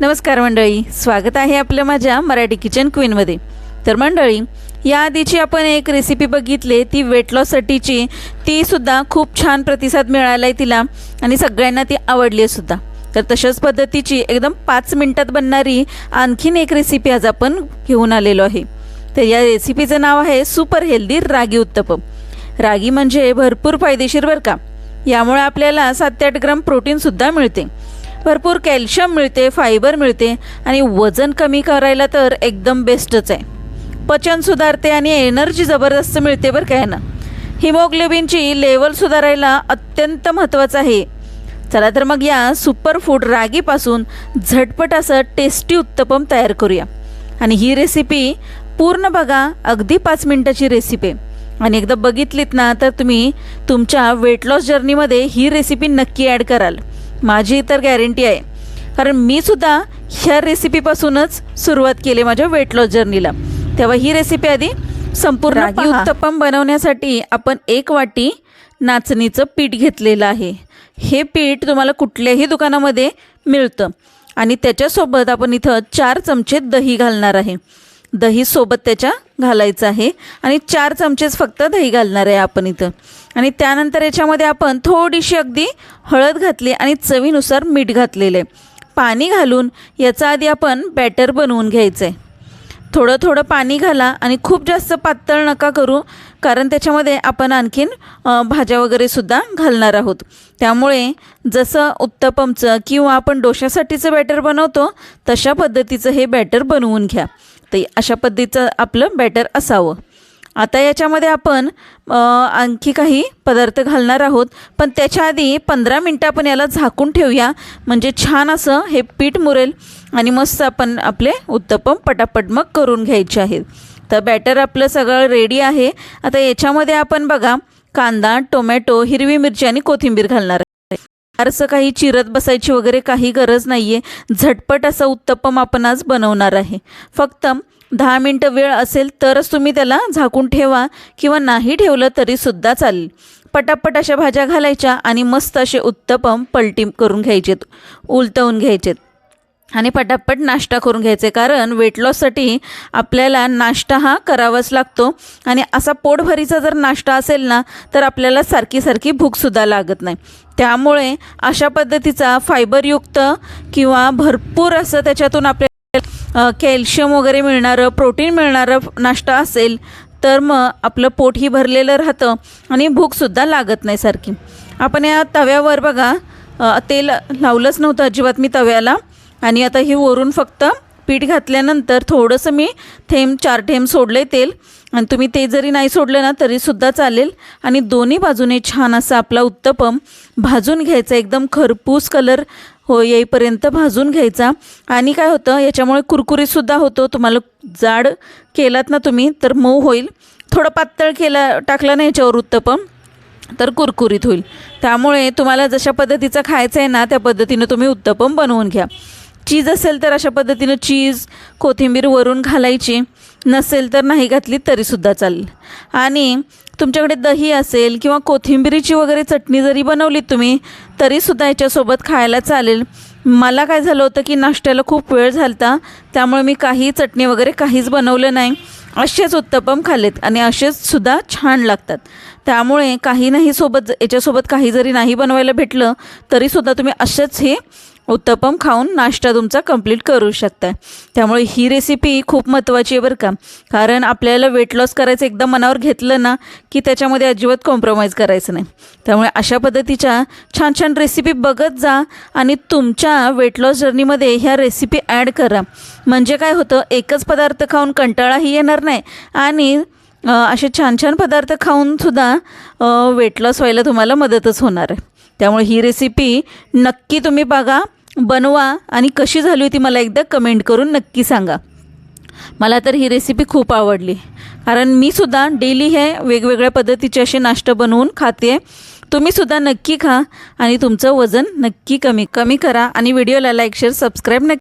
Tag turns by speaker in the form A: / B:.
A: नमस्कार मंडळी स्वागत आहे आपलं माझ्या मराठी किचन क्वीनमध्ये तर मंडळी या आधीची आपण एक रेसिपी बघितली ती वेट लॉससाठीची तीसुद्धा खूप छान प्रतिसाद मिळाला आहे तिला आणि सगळ्यांना ती आवडली आहे सुद्धा. तर तशाच पद्धतीची एकदम पाच मिनटात बनणारी आणखीन एक रेसिपी आज आपण घेऊन आलेलो आहे. तर या रेसिपीचं नाव आहे सुपर हेल्दी रागी उत्तपम. रागी म्हणजे भरपूर फायदेशीर बरं का? यामुळे आपल्याला सात ते आठ ग्राम प्रोटीनसुद्धा मिळते. भरपूर कॅल्शियम मिळते फायबर मिळते आणि वजन कमी करायला तर एकदम बेस्टच आहे. पचन सुधारते आणि एनर्जी जबरदस्त मिळते बरं काय ना हिमोग्लोबिनची लेवल सुधारायला अत्यंत महत्त्वाचं आहे. चला तर मग या सुपरफूड रागीपासून झटपट असं टेस्टी उत्तपम तयार करूया. आणि ही रेसिपी पूर्ण बघा अगदी पाच मिनटाची रेसिपी आहे आणि एकदा बघितलीत ना तर तुम्ही तुमच्या वेट लॉस जर्नीमध्ये ही रेसिपी नक्की ॲड कराल. माझी तर गॅरंटी आहे. कारण मी सुद्धा ह्या रेसिपीपासूनच सुरुवात केली माझ्या वेट लॉस जर्नीला तेव्हा ही रेसिपी आधी संपूर्ण रागी उत्तप्पम बनवण्यासाठी आपण एक वाटी नाचणीचं पीठ घेतलेलं आहे. हे पीठ तुम्हाला कुठल्याही दुकानामध्ये मिळतं. आणि त्याच्यासोबत आपण इथं चार चमचे दही घालणार आहे. दही सोबत त्याच्या घालायचं आहे. आणि चार चमचेच फक्त दही घालणार आहे आपण इथं. आणि त्यानंतर याच्यामध्ये आपण थोडीशी अगदी हळद घातली आणि चवीनुसार मीठ घातलेलं आहे. पाणी घालून याचा आधी आपण बॅटर बनवून घ्यायचं आहे थोडं थोडं पाणी घाला आणि खूप जास्त पातळ नका करू कारण त्याच्यामध्ये आपण आणखीन भाज्या वगैरे सुद्धा घालणार आहोत. त्यामुळे जसं उत्तपमचं किंवा आपण डोशासाठीचं बॅटर बनवतो तशा पद्धतीचं हे बॅटर बनवून घ्या. लागते अशा पद्धतीचं आपलं बॅटर असावं. आता याच्यामध्ये आपण आणखी काही पदार्थ घालणार आहोत. पण त्याच्या आधी पंधरा मिनटं आपण याला झाकून ठेवूया. म्हणजे छान असं हे पीठ मुरेल आणि मस्त आपण आपले उत्तपम पटापट मग करून घ्यायचे आहेत. तर बॅटर आपलं सगळं रेडी आहे. आता याच्यामध्ये आपण बघा कांदा टोमॅटो हिरवी मिरची आणि कोथिंबीर घालणार फारसं काही चिरत बसायची वगैरे काही गरज नाही आहे झटपट असं उत्तप्पम आपण आज बनवणार आहे. फक्त दहा मिनटं वेळ असेल तरच तुम्ही त्याला झाकून ठेवा किंवा नाही ठेवलं तरीसुद्धा चालेल. पटापट अशा भाज्या घालायच्या आणि मस्त असे उत्तपम पलटी करून घ्यायचेत. उलटवून घ्यायचेत. आणि पटापट नाश्ता करून घ्यायचे. कारण वेट लॉससाठी आपल्याला नाश्ता हा करावाच लागतो. आणि असा पोटभरीचा जर नाश्ता असेल ना तर आपल्याला सारखी सारखी भूकसुद्धा लागत नाही. त्यामुळे अशा पद्धतीचा फायबरयुक्त किंवा भरपूर असं त्याच्यातून आपल्याला कॅल्शियम वगैरे मिळणारं प्रोटीन मिळणारं नाश्ता असेल तर मग आपलं पोटही भरलेलं राहतं आणि भूकसुद्धा लागत नाही सारखी. आपण या तव्यावर बघा तेल लावलंच नव्हतं अजिबात मी तव्याला. आणि आता ही वरून फक्त पीठ घातल्यानंतर थोडंसं मी थेंब चार थेंब सोडले तेल. आणि तुम्ही ते जरी नाही सोडलं ना तरीसुद्धा चालेल. आणि दोन्ही बाजूने छान असा आपला उत्तपम भाजून घ्यायचा. एकदम खरपूस कलर हो येईपर्यंत भाजून घ्यायचा. आणि काय होतं याच्यामुळे कुरकुरीतसुद्धा होतो. तुम्हाला जाड केलात ना तुम्ही तर मऊ होईल. थोडं पातळ केला टाकला ना याच्यावर उत्तपम तर कुरकुरीत होईल. त्यामुळे तुम्हाला जशा पद्धतीचं खायचं आहे ना त्या पद्धतीनं तुम्ही उत्तपम बनवून घ्या. चीज असेल तर अशा पद्धतीनं चीज कोथिंबीर वरून घालायची. नसेल तर नाही घातली तरीसुद्धा चालेल. आणि तुमच्याकडे दही असेल किंवा कोथिंबिरीची वगैरे चटणी जरी बनवली तुम्ही तरीसुद्धा याच्यासोबत खायला चालेल. मला काय झालं होतं की नाश्त्याला खूप वेळ झालता त्यामुळे मी काही चटणी वगैरे काहीच बनवलं नाही. असेच उत्तपम खालेत आणि असेच सुद्धा छान लागतात. त्यामुळे काही नाही सोबत याच्यासोबत काही जरी नाही बनवायला भेटलं तरीसुद्धा तुम्ही असेच हे उत्तपम खाऊन नाश्ता तुमचा कंप्लीट करू शकता त्यामुळे ही रेसिपी खूप महत्त्वाची आहे बरं का. कारण आपल्याला वेट लॉस करायचं एकदा मनावर घेतलं ना की त्याच्यामध्ये अजिबात कॉम्प्रोमाइज करायचं नाही. त्यामुळे अशा पद्धतीच्या छान छान रेसिपी बघत जा आणि तुमच्या वेट लॉस जर्नीमध्ये ह्या रेसिपी ॲड करा. म्हणजे काय होतं एकच पदार्थ खाऊन कंटाळाही येणार नाही आणि असे छान छान पदार्थ खाऊनसुद्धा वेट लॉस व्हायला तुम्हाला मदतच होणार आहे. त्यामुळे ही रेसिपी नक्की तुम्ही बघा. बनवा आणि कशी झाली होती मला एकदा कमेंट करून नक्की सांगा. मला तर ही रेसिपी खूप आवडली. कारण मी सुद्धा डेली हे वेगवेगळ्या पद्धतीचे असे नाश्ता बनवून खाते. तुम्हीसुद्धा नक्की खा आणि तुमचं वजन नक्की कमी कमी करा आणि व्हिडिओला लाईक शेअर सबस्क्राईब नक्की